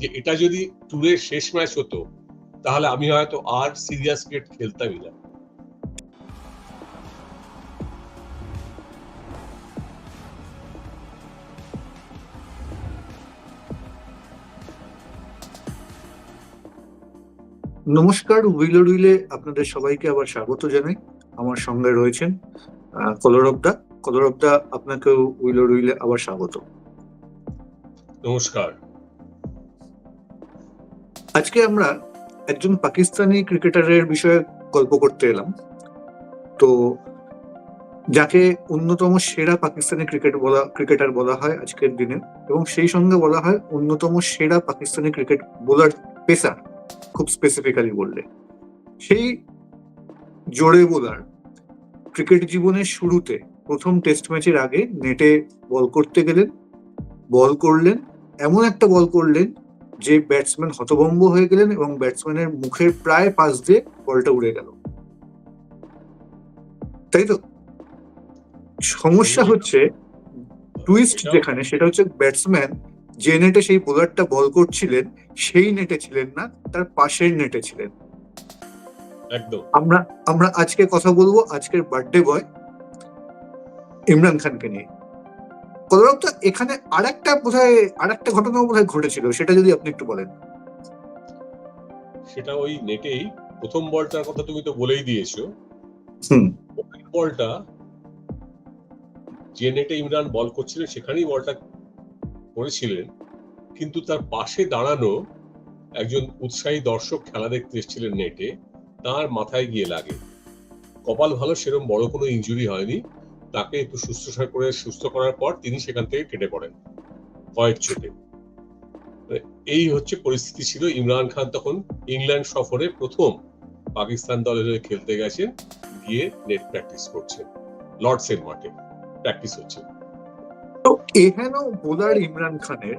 যে এটা যদি ট্যুরের শেষ ম্যাচ হতো তাহলে আমি হয়তো আর সিরিয়াস ক্রিকেট খেলতামই না। নমস্কার উইলো রুইলে আপনাদের সবাইকে আবার স্বাগত জানাই। আমার সঙ্গে রয়েছেন কলরবদা। কলরবদা আপনাকেও উইলো রুইলে আবার স্বাগত। নমস্কার। আজকে আমরা একজন পাকিস্তানি ক্রিকেটারের বিষয়ে গল্প করতে এলাম। তো যাকে অন্যতম সেরা পাকিস্তানি ক্রিকেট বলা, ক্রিকেটার বলা হয় আজকের দিনে এবং সেই সঙ্গে বলা হয় অন্যতম সেরা পাকিস্তানি ক্রিকেট বোলার পেসার, খুব স্পেসিফিক্যালি বললে। সেই জোরে বোলার ক্রিকেট জীবনের শুরুতে প্রথম টেস্ট ম্যাচের আগে নেটে বল করতে গেলেন, বল করলেন, এমন একটা বল করলেন যে ব্যাটসম্যান হতভম্ব হয়ে গেলেন এবং ব্যাটসম্যানের মুখের প্রায় পাশ দিয়ে বলটা উড়ে গেল। তাই তো? সমস্যা হচ্ছে টুইস্ট যেখানে সেটা হচ্ছে ব্যাটসম্যান যে নেটে সেই বোলারটা বল করছিলেন সেই নেটে ছিলেন না তার পাশের নেটে ছিলেন। একদম। আমরা আমরা আজকে কথা বলব আজকের বার্থডে বয় ইমরান খানকে নিয়ে। কলরবটা এখানে আরেকটা বোধহয় আরেকটা ঘটনা বোধহয় ঘটেছিল সেটা যদি আপনি একটু বলেন। সেটা ওই নেটেই প্রথম বলটার কথা তুমি তো বলেই দিয়েছ। বলটা যে নেটে ইমরান বল করছিলেন সেখানেই বলটা করেছিলেন। কিন্তু তার পাশে দাঁড়ানো একজন উৎসাহী দর্শক খেলা দেখতে এসেছিলেন নেটে তার মাথায় গিয়ে লাগে। কপাল ভালো সেরকম বড় কোনো ইনজুরি হয়নি। তাকে একটু শুশ্রূষা করে, সুস্থ করার পর তিনি সেখান থেকে কেটে পড়েন, কয়েক চোটে। এই হচ্ছে পরিস্থিতি ছিল। ইমরান খান তখন ইংল্যান্ড সফরে প্রথম পাকিস্তান দলের হয়ে খেলতে গেছেন, গিয়ে নেট প্র্যাকটিস করছেন। লর্ডসের মাঠে প্র্যাকটিস হচ্ছে। তো এখানেও বোলার ইমরান খানের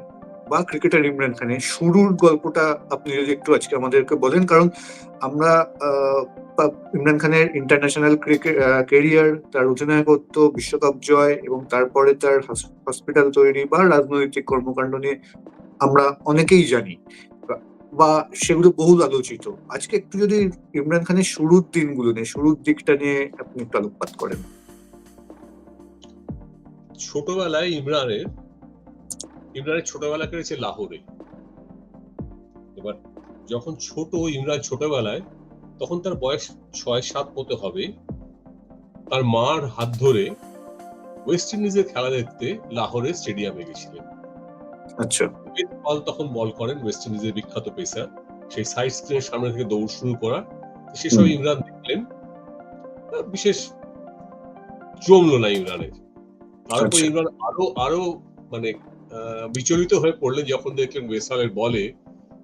বা ক্রিকেটার ইমরান খানের, শুরুর গল্পটা আপনি যদি একটু আজকে আমাদেরকে বলেন, কারণ আমরা ইমরান খানের ইন্টারন্যাশনাল কেরিয়ার তার অধিনায়কত্ব, বিশ্বকাপ জয় এবং তারপরে তার হসপিটাল তৈরি বা রাজনৈতিক কর্মকাণ্ড নিয়ে আমরা অনেকেই জানি বা- সেগুলো বহুল আলোচিত। আজকে একটু যদি ইমরান খানের শুরুর দিনগুলো নিয়ে, শুরুর দিকটা নিয়ে আপনি একটু আলোকপাত করেন। ছোটবেলায় ইমরানের ইমরানের ছোটবেলা কেটেছে লাহোরে। এবার যখন ছোট ইমরান ছোটবেলায় তখন তার বয়স ছয় সাত মতো হবে। তার মার হাত ধরে ওয়েস্ট ইন্ডিজের খেলা দেখতে লাহোরের স্টেডিয়ামে গেছিলেন। আচ্ছা। তখন বল করেন ওয়েস্ট ইন্ডিজের বিখ্যাত পেসার সেই সাইড স্ক্রিনের সামনে থেকে দৌড় শুরু করা। সেসব ইমরান দেখলেন। বিশেষ জমলো না ইমরানের। তারপর আচ্ছা। ইমরান আরও আরও মানে বিচলিত হয়ে পড়লেন যখন দেখলেন ওয়েসালের বলে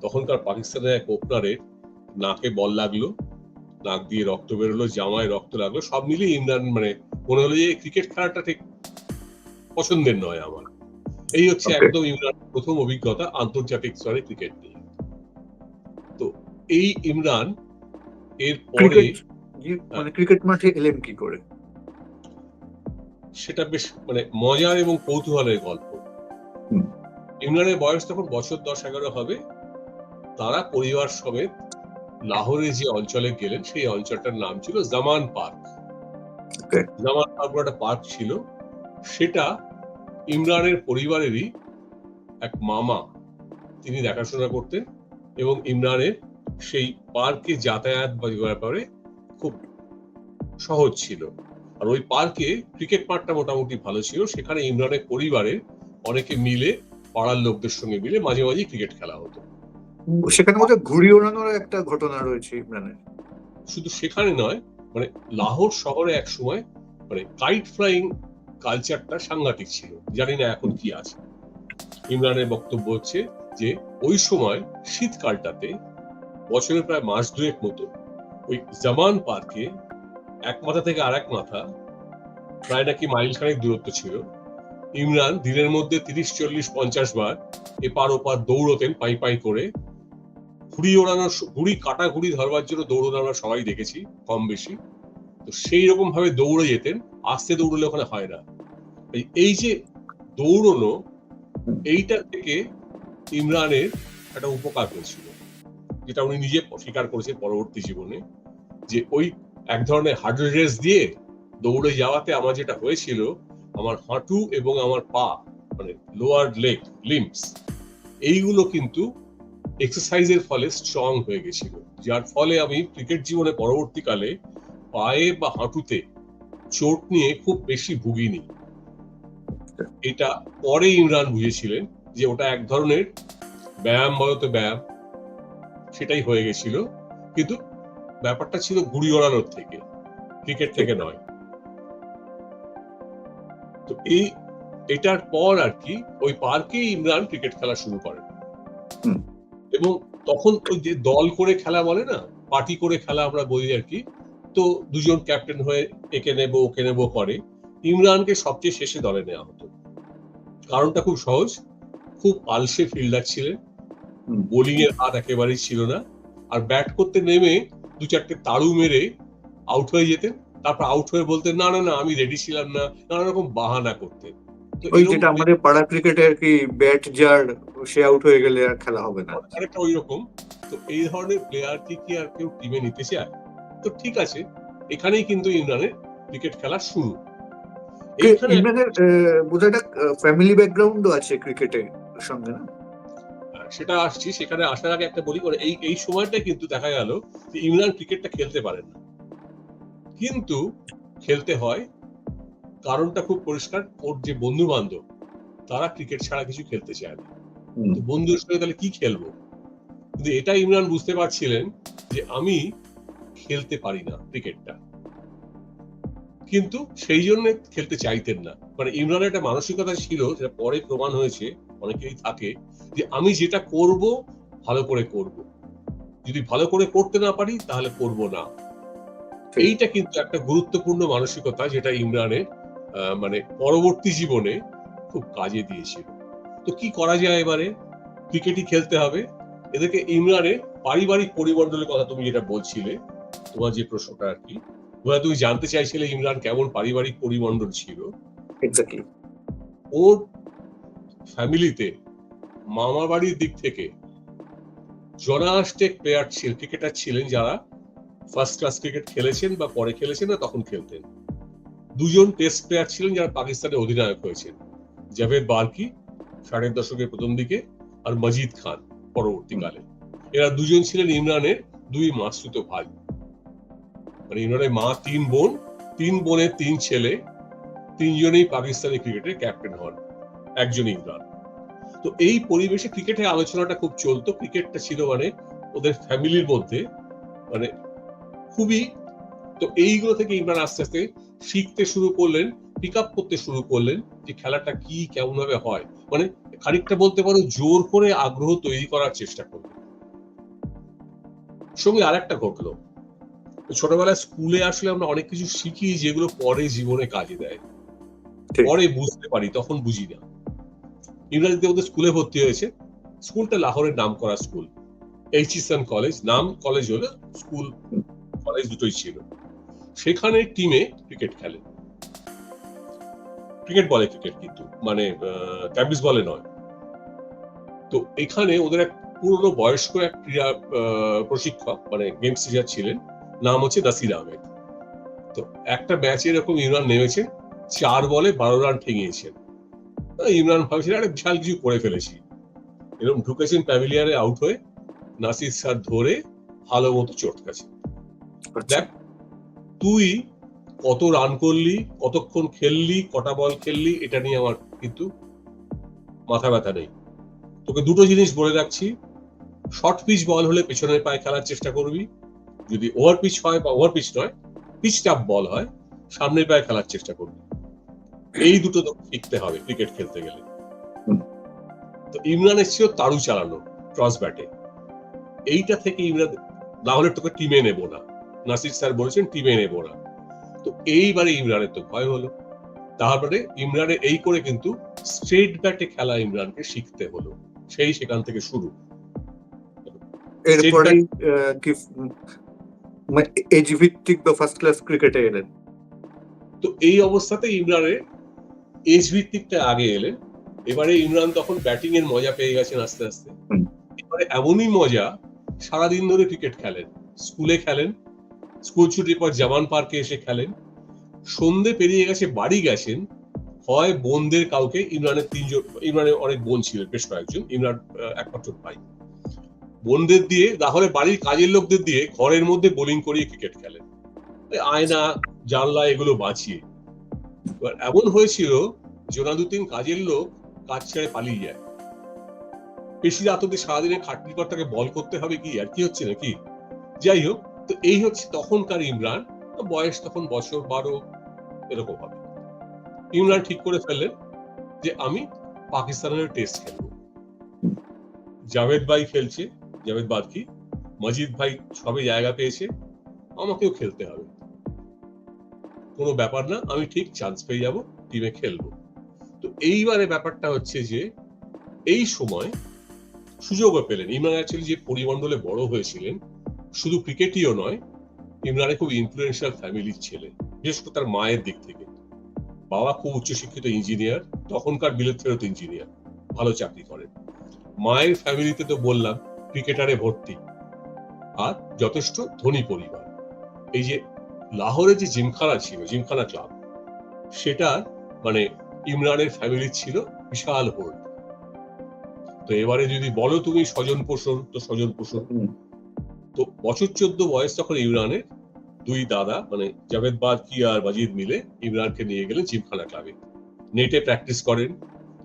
তখন তার পাকিস্তানের এক ওপনারের নাকে বল লাগল নাক দিয়ে রক্ত বেরোলো জামায় রক্ত লাগল সব মিলিয়ে ইমরান মানে মনে হলো যে ক্রিকেট খেলাটা ঠিক পছন্দের নয় আমার। এই হচ্ছে একদম ইমরান প্রথম অভিজ্ঞতা আন্তর্জাতিক স্তরে ক্রিকেট নিয়ে। তো এই ইমরান এর পরে ক্রিকেট মানে ক্রিকেট মাঠে এলেন কি করে? সেটা বেশ মানে মজার এবং কৌতূহলের গল্প। ইমরানের বয়স তখন বছর দশ এগারো হবে। তারা পরিবার সমেত লাহোরে যে অঞ্চলে গেলেন সেই অঞ্চলটার নাম ছিল জামান পার্ক। জামান পার্ক একটা পার্ক ছিল। সেটা ইমরানের পরিবারেরই এক মামা তিনি দেখাশোনা করতেন এবং ইমরানের সেই পার্কে যাতায়াত বা ব্যাপারে খুব সহজ ছিল। আর ওই পার্কে ক্রিকেট মাঠটা মোটামুটি ভালো ছিল। সেখানে ইমরানের পরিবারের অনেকে মিলে পাড়ার লোকদের সঙ্গে মিলে মাঝে মাঝে ক্রিকেট খেলা হতো। সেখানে মধ্যে ঘুড়ি ওড়ানোর একটা ঘটনা রয়েছে ইমরানের। শুধু সেখানে নয় মানে লাহোর শহরে এক সময় মানে কাইট ফ্লাইং কালচারটা সাংঘাতিক ছিল। জানি না এখন কি আছে। ইমরানের বক্তব্য হচ্ছে যে ওই সময় শীতকালটাতে বছরের প্রায় মাস দুয়েক মতো ওই জামান পার্কে এক মাথা থেকে আরেক মাথা প্রায় নাকি মাইল খানেক দূরত্ব ছিল। ইমরান দিনের মধ্যে তিরিশ, চল্লিশ, পঞ্চাশ বার এপার ওপার দৌড়তেন পাই পাই করে। ঘুড়ি ওড়ানোর ঘুড়ি কাটা ঘুড়ি ধরবার জন্য দৌড়ানো আমরা সবাই দেখেছি, কম বেশি। তো সেই রকম ভাবে দৌড়ে যেতেন, আস্তে দৌড়লে ওখানে হয় না। এই- যে দৌড়নো এইটা থেকে ইমরানের একটা উপকার হয়েছিল, যেটা উনি নিজে স্বীকার করেছেন পরবর্তী জীবনে, যে ওই এক ধরনের হার্ডল রেস দিয়ে দৌড়ে যাওয়াতে আমার যেটা হয়েছিল আমার হাঁটু এবং আমার পা মানে লোয়ার লেগ লিম্পস এইগুলো কিন্তু এক্সারসাইজের ফলে স্ট্রং হয়ে গেছিল। যার ফলে আমি ক্রিকেট জীবনে পরবর্তীকালে পায়ে বা হাঁটুতে চোট নিয়ে খুব বেশি ভুগিনি। এটা পরে ইমরান বুঝেছিলেন যে ওটা এক ধরনের ব্যায়াম বলতো ব্যায়াম, সেটাই হয়ে গেছিল। কিন্তু ব্যাপারটা ছিল ঘুড়ি ওড়ানোর থেকে ক্রিকেট থেকে নয়। তো এই এটার পর আর কি ওই পার্কে ইমরান ক্রিকেট খেলা শুরু করেন এবং তখন ওই যে দল করে খেলা বলে না পার্টি করে খেলা আমরা বলি আর কি তো দুজন ক্যাপ্টেন হয়ে একে নেব ওকে নেব করে ইমরানকে সবচেয়ে শেষে দলে নেওয়া হতো। কারণটা খুব সহজ খুব আলসে ফিল্ডার ছিলেন। বোলিং এর হাত একেবারেই ছিল না আর ব্যাট করতে নেমে দু চারটে তাড়ু মেরে আউট হয়ে যেতেন তারপর আউট হয়ে বলতেন না না না আমি রেডি ছিলাম না। নানা রকম বাহানা করতেন তো ওই যেটা আমাদের পাড়া ক্রিকেটে আর কি ব্যাট যার সে আউট হয়ে গেলে আর খেলা হবে না? অনেকটা ওই রকম। তো এই ধরনের প্লেয়ার কি কি আর কেউ টিমে নিতে চায়? তো ঠিক আছে এখানেই কিন্তু ইমরানের ক্রিকেট খেলা শুরু। ইমরানের বোধহয় একটা ফ্যামিলি ব্যাকগ্রাউন্ডও আছে ক্রিকেটের সঙ্গে না? সেটা আসছি। সেখানে আসার আগে একটা বলি করে এই এই সময়টা কিন্তু দেখা গেল যে ইমরান ক্রিকেটটা খেলতে পারেন না। কিন্তু খেলতে হয়। কারণটা খুব পরিষ্কার ওর যে বন্ধু বান্ধব তারা ক্রিকেট ছাড়া কিছু খেলতে চায় না। বন্ধুদের সঙ্গে তাহলে কি খেলব? কিন্তু এটা ইমরান বুঝতে পারছিলেন যে আমি খেলতে পারি না ক্রিকেটটা কিন্তু সেই জন্য খেলতে চাইতেন না। মানে ইমরানের একটা মানসিকতা ছিল যেটা পরে প্রমাণ হয়েছে অনেকেই থাকে যে আমি যেটা করব ভালো করে করব। যদি ভালো করে করতে না পারি তাহলে করব না। এইটা কিন্তু একটা গুরুত্বপূর্ণ মানসিকতা যেটা ইমরানের মানে পরবর্তী জীবনে খুব কাজে দিয়েছিল। তো কি করা যায় এবারে? ক্রিকেটই খেলতে হবে। এদেরকে ইমরানের পারিবারিক পরিমণ্ডলের কথা তুমি যেটা বলছিলে তোমার যে প্রশ্নটা আর কি বোধহয় তুমি জানতে চাইছিলে ইমরান কেমন পারিবারিক পরিমণ্ডল ছিল। এক্স্যাক্টলি ওর ফ্যামিলিতে মামা বাড়ির দিক থেকে জনাস্টেক প্লেয়ার ছিল ক্রিকেটার ছিলেন যারা ফার্স্ট ক্লাস ক্রিকেট খেলেছেন বা পরে খেলেছেন না তখন খেলতেন। দুজন টেস্ট প্লেয়ার ছিলেন যারা পাকিস্তানের অধিনায়ক হয়েছেন। জাভেদ বার্কি ষাটের দশকের প্রথম দিকে, আর মজিদ খান পরবর্তীকালে। এরা দুজন ছিলেন ইমরানের দুই মাসুতো ভাই। মানে ইমরানের মা, তিন বোন, তিন বোনের তিন ছেলে, তিনজনেই পাকিস্তানি ক্রিকেটের ক্যাপ্টেন হন। একজন ইমরান। তো এই পরিবেশে ক্রিকেটের আলোচনাটা খুব চলতো। ক্রিকেটটা ছিল মানে ওদের ফ্যামিলির মধ্যে মানে খুবই তো এইগুলো থেকে ইমরান আস্তে আস্তে শিখতে শুরু করলেন পিক আপ করতে শুরু করলেন যে খেলাটা কি কেমন ভাবে হয়। মানে খানিকটা বলতে পারো জোর করে আগ্রহ তৈরি করার চেষ্টা করলেন। সঙ্গে আরেকটা ঘটলো। ছোটবেলায় স্কুলে আসলে আমরা অনেক কিছু শিখি যেগুলো পরে জীবনে কাজে দেয়। পরে বুঝতে পারি তখন বুঝি না। ইংরাজিতে ওদের স্কুলে ভর্তি হয়েছে স্কুলটা লাহোরের নাম করা স্কুল এইচিসন কলেজ নাম কলেজ হলো স্কুল কলেজ দুটোই ছিল। সেখানে টিমে ক্রিকেট খেলে। ক্রিকেট বলে ক্রিকেট কিন্তু মানে ট্যাবিস বলে নয়। তো এখানে ওদের এক পুরনো বয়স্ক এক ক্রীড়া প্রশিক্ষক মানে গেমস টিচার ছিলেন। নাম হচ্ছে নাসির আহমেদ। তো একটা ম্যাচে এরকম ইমরান নেমেছে, চার বলে বারো রান ঠেঙিয়েছেন। ইমরান ভাবছিলেন, আরে, বিশাল কিছু করে ফেলেছি। এরকম ঢুকেছেন প্যাভিলিয়ারে আউট হয়ে, নাসির স্যার ধরে ভালো মতো চটকাছে দেখ তুই কত রান করলি কতক্ষণ খেললি কটা বল খেললি এটা নিয়ে আমার কিন্তু মাথা ব্যথা নেই। তোকে দুটো জিনিস বলে রাখছি শর্ট পিচ বল হলে পেছনের পায়ে খেলার চেষ্টা করবি। যদি ওভার পিচ হয় বা ওভার পিচ নয় পিচ টাপ বল হয় সামনের পায়ে খেলার চেষ্টা করবি। এই দুটো তো শিখতে হবে ক্রিকেট খেলতে গেলে। তো ইমরানের ছিল তাড়ু চালানো ক্রস ব্যাটে এইটা থেকে ইমরান না হলে তোকে টিমে নেব না। নাসির স্যার বলেছেন টিমে নেব না তো এইবারে ইমরানের তো ভয় হলো। তারপরে ইমরানের এই করে কিন্তু স্ট্রেট ব্যাটে খেলা ইমরানকে শিখতে হলো। সেই সেখান থেকে শুরু। কি এজ ভিত্তিক বা ফার্স্ট ক্লাস ক্রিকেটে এলেন। তো এই অবস্থাতে ইমরানের এজ ভিত্তিকটা আগে এলেন। এবারে ইমরান তখন ব্যাটিং এর মজা পেয়ে গেছেন আস্তে আস্তে। এবারে এমনই মজা সারাদিন ধরে ক্রিকেট খেলেন স্কুলে খেলেন স্কুল ছুটির পর জামান পার্কে এসে খেলেন। সন্ধে পেরিয়ে গেছে, বাড়ি গেছেন। হয় বোনদের কাউকে, ইমরানের তিনজন, ইমরানের অনেক বোন ছিলেন বেশ কয়েকজন, ইমরান একমাত্র ভাই। বোনদের দিয়ে তাহলে বাড়ির কাজের লোকদের দিয়ে ঘরের মধ্যে বোলিং করিয়ে ক্রিকেট খেলেন। আয়না, জানলা এগুলো বাঁচিয়ে। এবার এমন হয়েছিল জোনাদুদ্দিন কাজের লোক কাজ ছেড়ে পালিয়ে যায়। পেশি রাততে সারাদিনে খাটনি তাকে বল করতে হবে কি, আর কি হচ্ছে নাকি? যাই হোক তো এই হচ্ছে তখনকার ইমরান। বয়স তখন বছর বারো, এরকম হবে। ইমরান ঠিক করে ফেললেন যে, আমি পাকিস্তানের টেস্ট খেলব। জাভেদ ভাই খেলছে, জাভেদ বাদকি মজিদ ভাই সবে জায়গা পেয়েছে, আমাকেও খেলতে হবে। কোনো ব্যাপার না, আমি ঠিক চান্স পেয়ে যাব টিমে খেলব। তো এইবারে ব্যাপারটা হচ্ছে যে, এই সময় সুযোগও পেলেন। ইমরান অ্যাকচুয়ালি যে পরিমণ্ডলে বড় হয়েছিলেন শুধু ক্রিকেটইও নয়, ইমরানের খুব ইনফ্লুয়েন্সিয়াল ফ্যামিলির ছেলে, বিশেষ করে তার মায়ের দিক থেকে। বাবা খুব উচ্চশিক্ষিত ইঞ্জিনিয়ার তখনকার বিলেত ফেরত ইঞ্জিনিয়ার ভালো চাকরি করেন। মায়ের ফ্যামিলিতে তো বললাম ক্রিকেটারে ভর্তি। আর যথেষ্ট ধনী পরিবার। এই যে লাহোরে যে জিমখানা ছিল, জিমখানা ক্লাব সেটার মানে ইমরানের ফ্যামিলি ছিল বিশাল হোল্ড তো এবারে যদি বলো তুমি স্বজন পোষণ তো স্বজন পোষণ। তো বছর চোদ্দ বয়স তখন ইমরানের দুই দাদা মানে জাভেদ বাদকি আর বাজিদ মিলে ইমরানকে নিয়ে গেলেন জিমখানা ক্লাবে। নেটে প্র্যাকটিস করেন,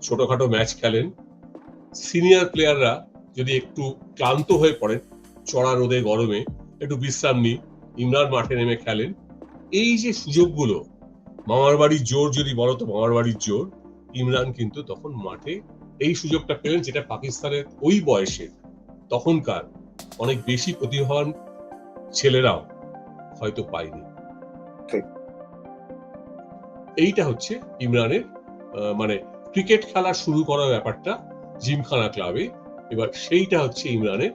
ছোটখাটো ম্যাচ খেলেন। সিনিয়র প্লেয়াররা যদি একটু ক্লান্ত হয়ে পড়েন, চড়া রোদে গরমে একটু বিশ্রাম নিই ইমরান মাঠে নেমে খেলেন। এই যে সুযোগগুলো মামার বাড়ির জোর যদি বলো তো মামার বাড়ির জোর, ইমরান কিন্তু তখন মাঠে এই সুযোগটা পেলেন যেটা পাকিস্তানের ওই বয়সের তখনকার অনেক বেশি প্রতিভাবান ছেলেরাও হয়তো পায়নি। এইটা হচ্ছে ইমরানের মানে ক্রিকেট খেলা শুরু করার ব্যাপারটা জিমখানা ক্লাবে। এবার সেইটা হচ্ছে ইমরানের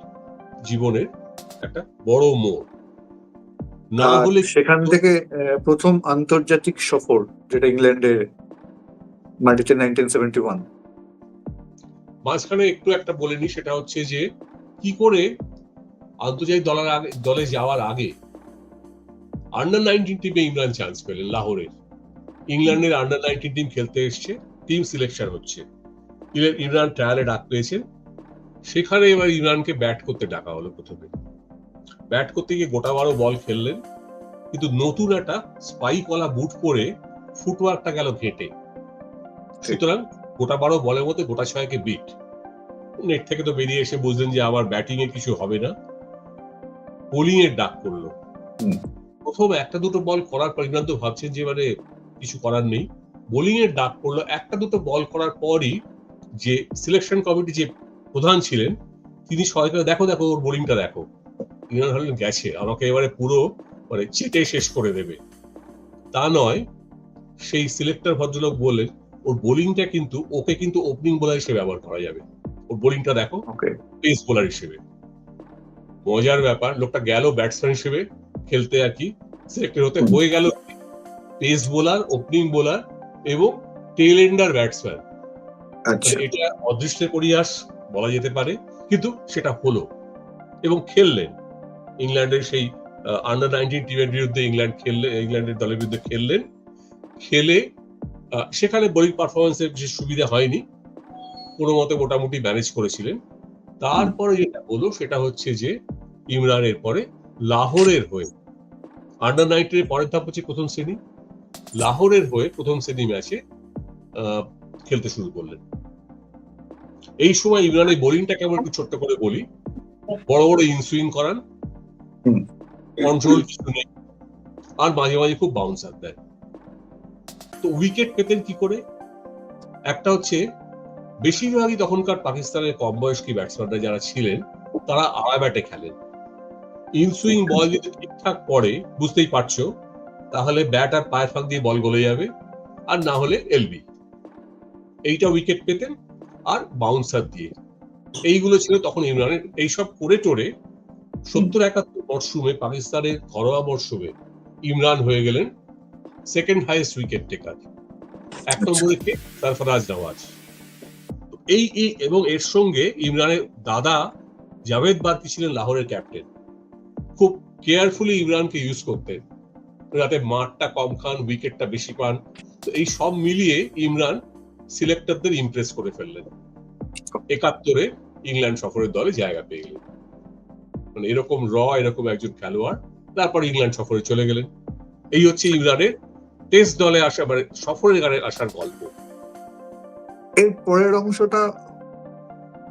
জীবনের একটা বড় মোড়। না হলে সেখান থেকে প্রথম আন্তর্জাতিক সফর যেটা ইংল্যান্ডে মাটিতে নাইনটিন সেভেন্টি ওয়ান মাঝখানে একটু একটা বলে নি সেটা হচ্ছে যে কি করে আন্তর্জাতিক দলের আগে দলে যাওয়ার আগে আন্ডার নাইনটিন টিমে ইমরান চান্স পেলেন লাহোরের। ইংল্যান্ডের আন্ডার নাইনটিন টিম খেলতে এসছে টিম সিলেকশন হচ্ছে। ইমরান ট্রায়ালে ডাক পেয়েছেন সেখানে এবার ইমরানকে ব্যাট করতে ডাকা হলো প্রথমে। ব্যাট করতে গিয়ে গোটা বারো বল খেললেন। কিন্তু নতুন একটা স্পাইকওয়ালা বুট পরে ফুটওয়ার্কটা গেল ঘেটে। সুতরাং গোটা বারো বলের মধ্যে গোটা ছয়কে বিট নেট থেকে তো বেরিয়ে এসে বুঝলেন যে আমার ব্যাটিং এ কিছু হবে না। বোলিং এর ডাক করল। প্রথম একটা দুটো বল করার পর ইমরান তো ভাবছেন যে মানে কিছু করার নেই। বোলিং এর ডাক করল একটা দুটো বল করার পরই যে সিলেকশন কমিটি যে প্রধান ছিলেন তিনি সবাইকে দেখো দেখো ওর বোলিংটা দেখো। ইমরান হলেন গেছে আমাকে এবারে পুরো মানে চেটে শেষ করে দেবে। তা নয় সেই সিলেক্টর ভদ্রলোক বললেন ওর বোলিংটা কিন্তু ওকে কিন্তু ওপেনিং বোলার হিসেবে ব্যবহার করা যাবে। ওর বোলিংটা দেখো পেস বোলার হিসেবে। মজার ব্যাপার লোকটা গেল ব্যাটসম্যান হিসেবে খেলতে আর কি সিলেক্টেড হতে। হয়ে গেল পেস বোলার ওপেনিং বোলার এবং টেল এন্ডার ব্যাটসম্যান এটা অদৃষ্টের পরিহাস বলা যেতে পারে কিন্তু সেটা হলো এবং খেললেন। ইংল্যান্ডের সেই আন্ডার নাইনটিন টিমের বিরুদ্ধে ইংল্যান্ড খেললে ইংল্যান্ডের দলের বিরুদ্ধে খেললেন। খেলে সেখানে বোলিং পারফরমেন্সের বিশেষ সুবিধা হয়নি। কোনো মতে মোটামুটি ম্যানেজ করেছিলেন। তারপরে যেটা হলো সেটা হচ্ছে যে ইমরানের পরে লাহোরের হয়ে আন্ডার নাইনটিনের পরের ধাপ হচ্ছে প্রথম শ্রেণি। লাহোরের হয়ে প্রথম শ্রেণি ম্যাচে খেলতে শুরু করলেন। এই সময় ইমরানের বোলিংটা কেমন একটু ছোট্ট করে বলি। বড় বড় ইনসুইং করান। কন্ট্রোল কিছু নেই। আর মাঝে মাঝে খুব বাউন্সার দেয়। তো উইকেট পেতেন কি করে? একটা হচ্ছে বেশিরভাগই তখনকার পাকিস্তানের কম বয়স্কী ব্যাটসম্যানরা যারা ছিলেন তারা আড়া ব্যাটে খেলেন। ইনসুইং বল যদি ঠিকঠাক পড়ে বুঝতেই পারছ তাহলে ব্যাট আর পায়ের ফাঁক দিয়ে বল গলে যাবে আর না হলে এলবি এইটা উইকেট পেতেন আর বাউন্সার দিয়ে। এইগুলো ছিল তখন ইমরানের এইসব করে টোরে সত্তর একাত্তর মরশুমে পাকিস্তানের ঘরোয়া মরশুমে ইমরান হয়ে গেলেন সেকেন্ড হাইয়েস্ট উইকেট টেকার এক নম্বরে কে? সরফরাজ নওয়াজ। এই এবং এর সঙ্গে ইমরানের দাদা জাভেদ বার্কি ছিলেন লাহোরের ক্যাপ্টেন। খুব কেয়ারফুলি ইমরানকে ইউজ করতেন যাতে মাঠটা কম খান, উইকেটটা বেশি পান। তো এই সব মিলিয়ে ইমরান সিলেক্টরদের ইমপ্রেস করে ফেললেন। একাত্তরে ইংল্যান্ড সফরের দলে জায়গা পেয়ে গেলেন। মানে এরকম র, এরকম একজন খেলোয়াড়, তারপর ইংল্যান্ড সফরে চলে গেলেন। এই হচ্ছে ইমরানের টেস্ট দলে আসা মানে সফরের গানে আসার গল্প। এর পরের অংশটা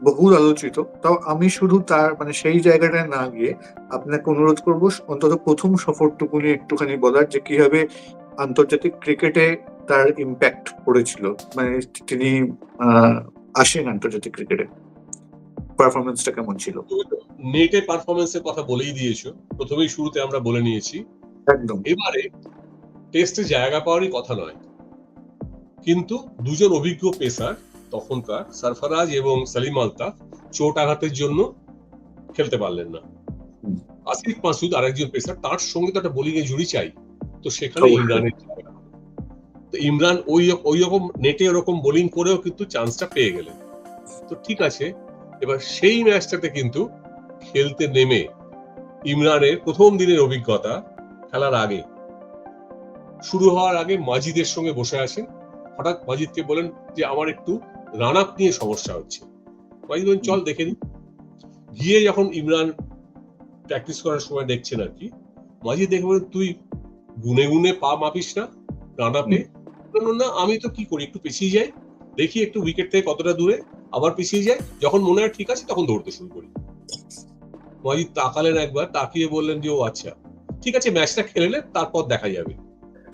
বহুল আলোচিত। তাও আমি শুধু তার মানে সেই জায়গাটায় না গিয়ে আপনাকে অনুরোধ করব অন্তত প্রথম সফরটুকুনি একটুখানি বলার যে কীভাবে আন্তর্জাতিক ক্রিকেটে তার ইম্প্যাক্ট পড়েছিল। মানে তিনি আহ, আসেন আন্তর্জাতিক ক্রিকেটে। পারফরমেন্সটা কেমন ছিল? নেটে পারফরমেন্সের কথা বলেই দিয়েছ। প্রথমেই শুরুতে আমরা বলে নিয়েছি। একদম। এবারে টেস্টে জায়গা পাওয়ারই কথা নয়। কিন্তু দুজন অভিজ্ঞ পেসার তখনকার সরফরাজ এবং সালিম আলতাফ চোট আঘাতের জন্য খেলতে পারলেন না। আসিফ মাসুদ আরেকজন পেসার তার সঙ্গে তো একটা বোলিং এ জুড়ি চাই তো সেখানে ইমরানের জায়গা তো ইমরান ওই ওই রকম নেটে ওরকম বোলিং করেও কিন্তু চান্সটা পেয়ে গেলেন। তো ঠিক আছে এবার সেই ম্যাচটাতে কিন্তু খেলতে নেমে ইমরানের প্রথম দিনের অভিজ্ঞতা খেলার আগে শুরু হওয়ার আগে মাজিদের সঙ্গে বসে আছেন হঠাৎ মাজিদকে বলেন যে আমার একটু রান আপ নিয়ে সমস্যা হচ্ছে। মাজিদ বলেন, চল দেখে নি। গিয়ে যখন ইমরান প্র্যাকটিস করার সময় দেখছেন আর কি মাজিদ দেখে বলেন, তুই গুনে গুনে পা মাপিস না রান আপে না আমি তো কি করি, একটু পিছিয়ে যাই, দেখি একটু উইকেট থেকে কতটা দূরে, আবার পিছিয়ে যাই, যখন মনে হয় ঠিক আছে, তখন দৌড়তে শুরু করি। মাজিদ তাকালেন একবার, তাকিয়ে বললেন যে, ও আচ্ছা ঠিক আছে ম্যাচটা খেলে তারপর দেখা যাবে।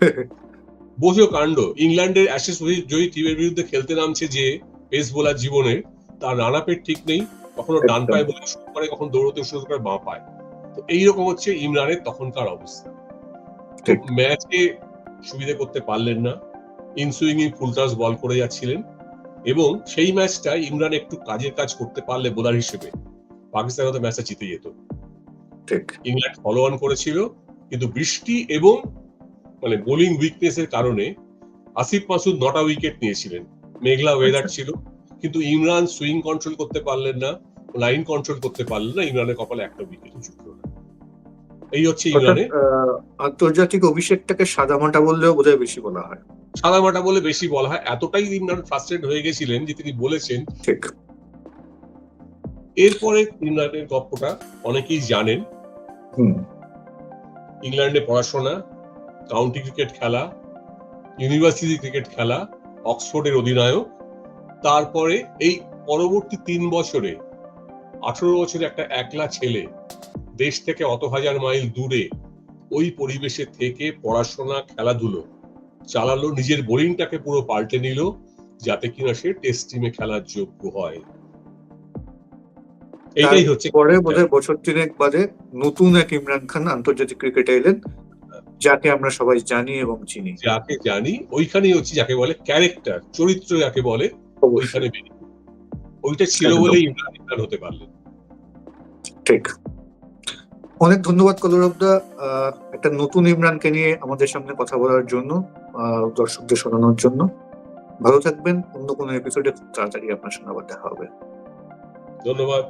বোঝো কাণ্ড। ইংল্যান্ডের অ্যাশেস জয়ী টিমের বিরুদ্ধে খেলতে নামছে যে পেস বোলার জীবনে তার রান আপের ঠিক নেই কখনো ডান। পায়ে বলে শুরু করে কখন দৌড়তে শুরু করে বাঁ পায়। তো এইরকম হচ্ছে ইমরানের তখনকার অবস্থা। ম্যাচে সুবিধা করতে পারলেন না। ইনসুইং ফুল টস বল করে যাচ্ছিলেন এবং সেই ম্যাচটা ইমরান একটু কাজের কাজ করতে পারলে বোলার হিসেবে। পাকিস্তান হয়তো ম্যাচটা জিতে যেত। ঠিক। ইংল্যান্ড ফলো অন করেছিল কিন্তু বৃষ্টি এবং মানে বোলিং উইকনেসের কারণে আসিফ মাসুদ নটা উইকেট নিয়েছিলেন। মেঘলা ওয়েদার ছিল কিন্তু ইমরান সুইং কন্ট্রোল করতে পারলেন না লাইন কন্ট্রোল করতে পারলেন না ইমরানের কপালে একটা উইকেট জুটল না। এই হচ্ছে ইমরানের। আন্তর্জাতিক অভিষেকটাকে সাদামাটা বললেও বোধহয় বেশি বলা হয়। সাদামাটা বলে বেশি বলা হয়। এতটাই ইমরান ফ্রাস্ট্রেট হয়ে গেছিলেন যে তিনি বলেছেন ঠিক। এরপরে ইমরানের গল্পটা অনেকেই জানেন। হুম। ইংল্যান্ডে পড়াশোনা কাউন্টি ক্রিকেট খেলা ইউনিভার্সিটি ক্রিকেট খেলা, অক্সফোর্ডের অধিনায়ক, তারপরে এই পরবর্তী তিন বছরে, আঠারো বছরের একটা একলা ছেলে, দেশ থেকে অত হাজার মাইল দূরে, ওই পরিবেশে থেকে পড়াশোনা, খেলাধুলো চালালো, নিজের বোলিংটাকে পুরো পাল্টে নিল, যাতে কিনা সে টেস্ট টিমে খেলার যোগ্য হয়। এইটাই হচ্ছে পরে বছর তিনেক বাদে নতুন এক ইমরান খান আন্তর্জাতিক ক্রিকেটে এলেন। যাকে আমরা সবাই জানি এবং চিনি। যাকে জানি ওইখানেই হচ্ছে যাকে বলে ক্যারেক্টার চরিত্র যাকে বলে ওইখানে বেরিয়ে ওইটা ছিল বলে ইমরান ইমরান হতে পারলেন। ঠিক। অনেক ধন্যবাদ কলরবদা আহ, একটা নতুন ইমরানকে নিয়ে আমাদের সামনে কথা বলার জন্য দর্শকদের শোনানোর জন্য। ভালো থাকবেন। অন্য কোনো এপিসোডে খুব তাড়াতাড়ি আপনার সঙ্গে আবার দেখা হবে। ধন্যবাদ।